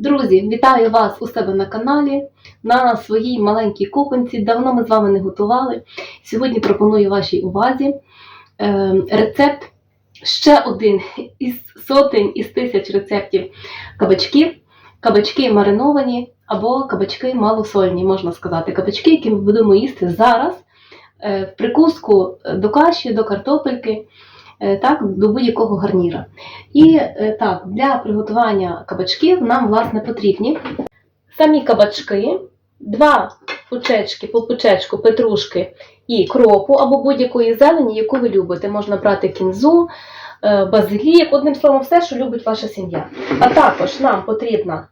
Друзі, вітаю вас у себе на каналі, на своїй маленькій кухонці. Давно ми з вами не готували. Сьогодні пропоную вашій увазі е, рецепт ще один із сотень із тисяч рецептів кабачків. Кабачки мариновані або кабачки малосольні, можна сказати. Кабачки, які ми будемо їсти зараз е, в прикуску до каші, до картопельки, так, до будь-якого гарніра. І е, так, для приготування кабачків нам, власне, потрібні самі кабачки, два пучечки, по пучечку петрушки і кропу або будь-якої зелені, яку ви любите. Можна брати кінзу, е, базилік, одним словом, все, що любить ваша сім'я. А також нам потрібна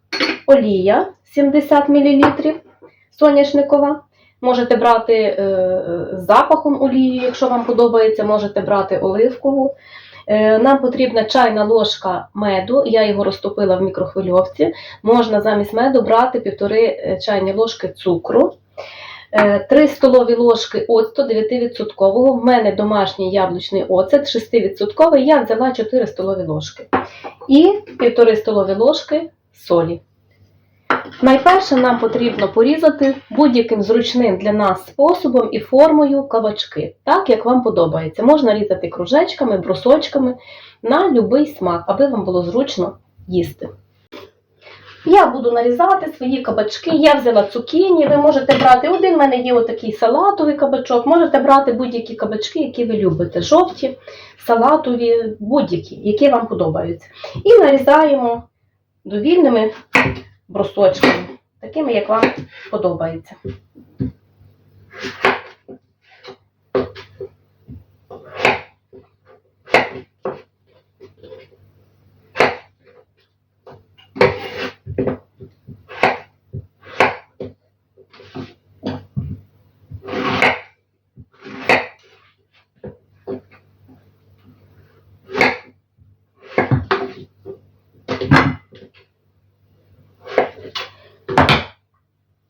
олія 70 мл соняшникова. Можете брати е, з запахом олію, якщо вам подобається, можете брати оливкову. Е, Нам потрібна чайна ложка меду, я його розтопила в мікрохвильовці. Можна замість меду брати півтори чайні ложки цукру, 3 столові ложки оцту 9%. В мене домашній яблучний оцет 6%. Я взяла 4 столові ложки. І 1,5 столові ложки солі. Найперше нам потрібно порізати будь-яким зручним для нас способом і формою кабачки, так як вам подобається. Можна різати кружечками, брусочками на будь-який смак, аби вам було зручно їсти. Я буду нарізати свої кабачки. Я взяла цукіні, ви можете брати один, в мене є отакий салатовий кабачок, можете брати будь-які кабачки, які ви любите. Жовті, салатові, будь-які, які вам подобаються. І нарізаємо довільними брусочками, такими, як вам подобається.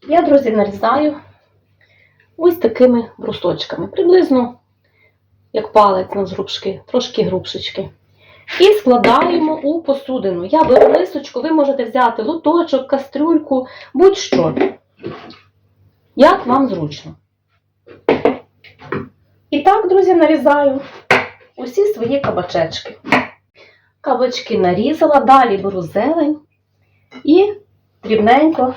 Я, друзі, нарізаю ось такими брусочками, приблизно як палець на зрубшки, трошки грубшечки. І складаємо у посудину. Я беру лисочку, ви можете взяти луточок, кастрюльку, будь-що. Як вам зручно. І так, друзі, нарізаю усі свої кабачечки. Кабачки нарізала, далі беру зелень і дрібненько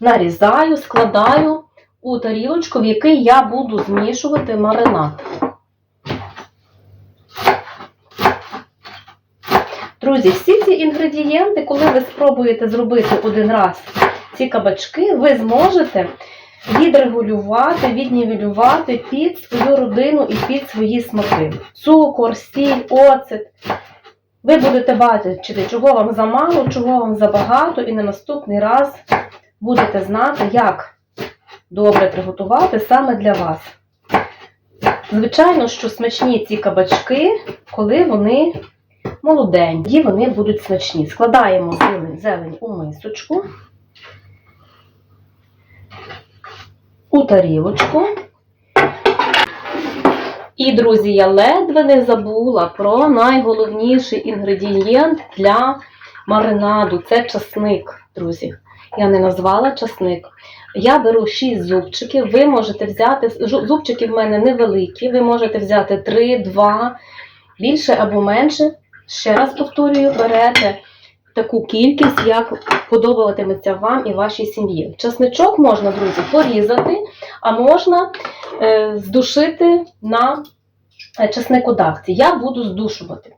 нарізаю, складаю у тарілочку, в який я буду змішувати маринад. Друзі, всі ці інгредієнти, коли ви спробуєте зробити один раз ці кабачки, ви зможете відрегулювати, віднівелювати під свою родину і під свої смаки. Цукор, сіль, оцет. Ви будете бачити, чого вам замало, чого вам забагато, і на наступний раз будете знати, як добре приготувати саме для вас. Звичайно, що смачні ці кабачки, коли вони молоденькі, вони будуть смачні. Складаємо зелень, зелень у мисочку, у тарілочку. І, друзі, я ледве не забула про найголовніший інгредієнт для маринаду це часник, друзі. Я не назвала часник. Я беру 6 зубчиків. Ви можете взяти, зубчики в мене невеликі, ви можете взяти 3, 2, більше або менше. Ще раз повторюю, берете таку кількість, як подобатиметься вам і вашій сім'ї. Часничок можна, друзі, порізати, а можна е, здушити на часникодавці. Я буду здушувати.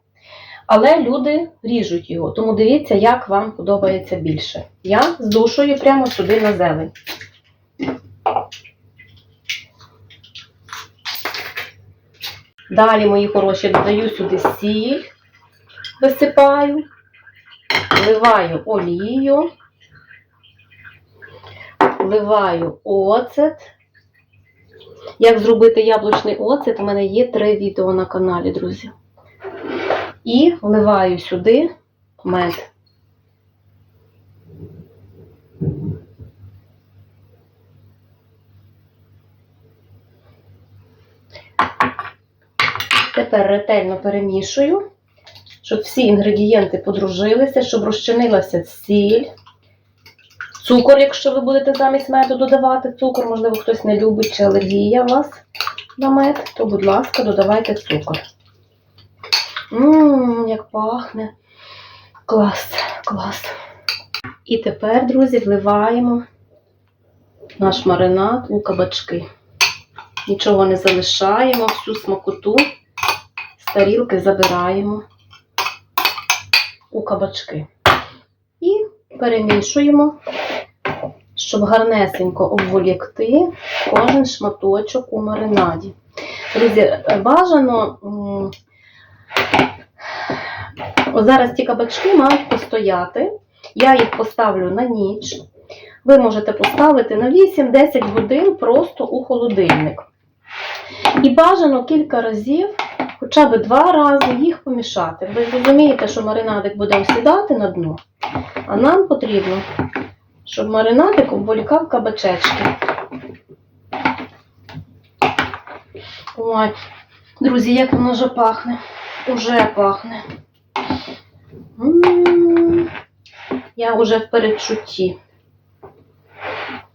Але люди ріжуть його, тому дивіться, як вам подобається більше. Я здушую прямо сюди на зелень. Далі, мої хороші, додаю сюди сіль, висипаю, вливаю олію, вливаю оцет. Як зробити яблучний оцет, у мене є три відео на каналі, друзі. І вливаю сюди мед. Тепер ретельно перемішую, щоб всі інгредієнти подружилися, щоб розчинилася сіль, цукор, якщо ви будете замість меду додавати цукор, можливо, хтось не любить чи алергія у вас на мед, то, будь ласка, додавайте цукор. Ммм, як пахне. Клас, клас. І тепер, друзі, вливаємо наш маринад у кабачки. Нічого не залишаємо, всю смакоту з тарілки забираємо у кабачки. І перемішуємо, щоб гарнесенько обволікти кожен шматочок у маринаді. Друзі, бажано. Ось зараз ті кабачки мають постояти. Я їх поставлю на ніч. Ви можете поставити на 8-10 годин просто у холодильник. І бажано кілька разів, хоча б два рази їх помішати. Ви розумієте, що маринадик буде осідати на дно, а нам потрібно, щоб маринадик обволікав кабачечки. Ой, друзі, як воно вже пахне. Уже пахне. Я вже в передчутті.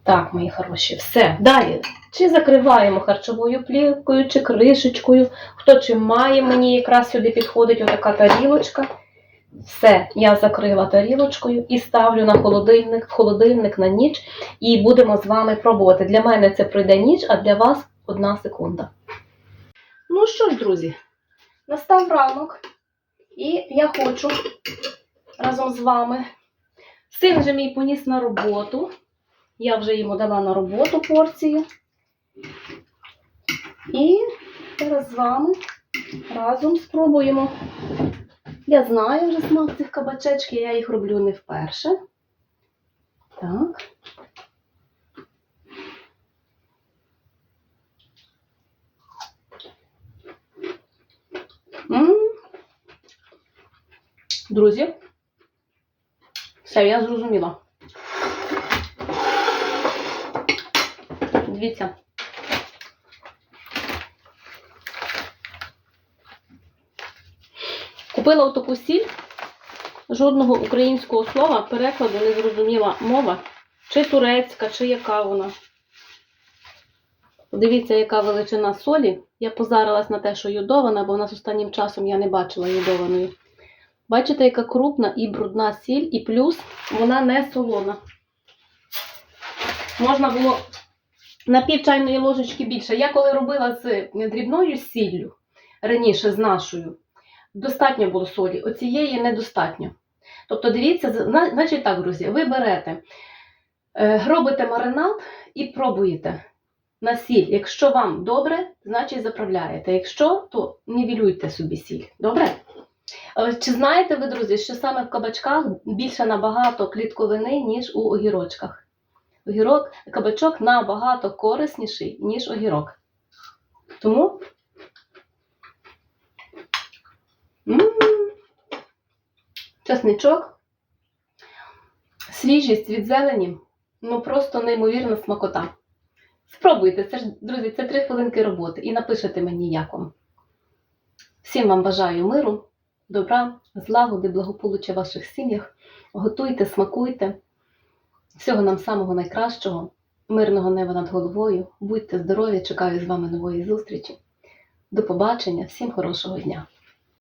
Так, мої хороші, все. Далі. Чи закриваємо харчовою плівкою, чи кришечкою. Хто чим має, мені якраз сюди підходить отака тарілочка. Все, я закрила тарілочкою і ставлю на холодильник, холодильник на ніч, і будемо з вами пробувати. Для мене це пройде ніч, а для вас одна секунда. Ну що ж, друзі, настав ранок, і я хочу разом з вами. Син вже мій поніс на роботу. Я вже йому дала на роботу порцію. І зараз з вами разом спробуємо. Я знаю вже смак цих кабачечків, я їх роблю не вперше. Так. Друзі, все, я зрозуміла. Дивіться. Купила отаку сіль, жодного українського слова, перекладу не зрозуміла мова, чи турецька, чи яка вона. Подивіться, яка величина солі. Я позарилась на те, що йодована, бо в нас останнім часом я не бачила йодованої. Бачите, яка крупна і брудна сіль, і плюс вона не солона. Можна було на пів чайної ложечки більше. Я коли робила з дрібною сіллю, раніше з нашою, достатньо було солі, оцієї недостатньо. Тобто, дивіться, значить так, друзі, ви берете, е, робите маринад і пробуєте на сіль. Якщо вам добре, значить заправляєте. Якщо, то нівелюйте собі сіль. Добре? Чи знаєте ви, друзі, що саме в кабачках більше набагато клітковини, ніж у огірочках? Огірок, кабачок набагато корисніший, ніж огірок. Тому. Часничок, свіжість від зелені, ну просто неймовірна смакота. Спробуйте, це ж, друзі, це три хвилинки роботи і напишете мені, як вам. Всім вам бажаю миру, добра, злагоди, благополуччя в ваших сім'ях. Готуйте, смакуйте. Всього нам самого найкращого, мирного неба над головою. Будьте здорові, чекаю з вами нової зустрічі. До побачення, всім хорошого дня!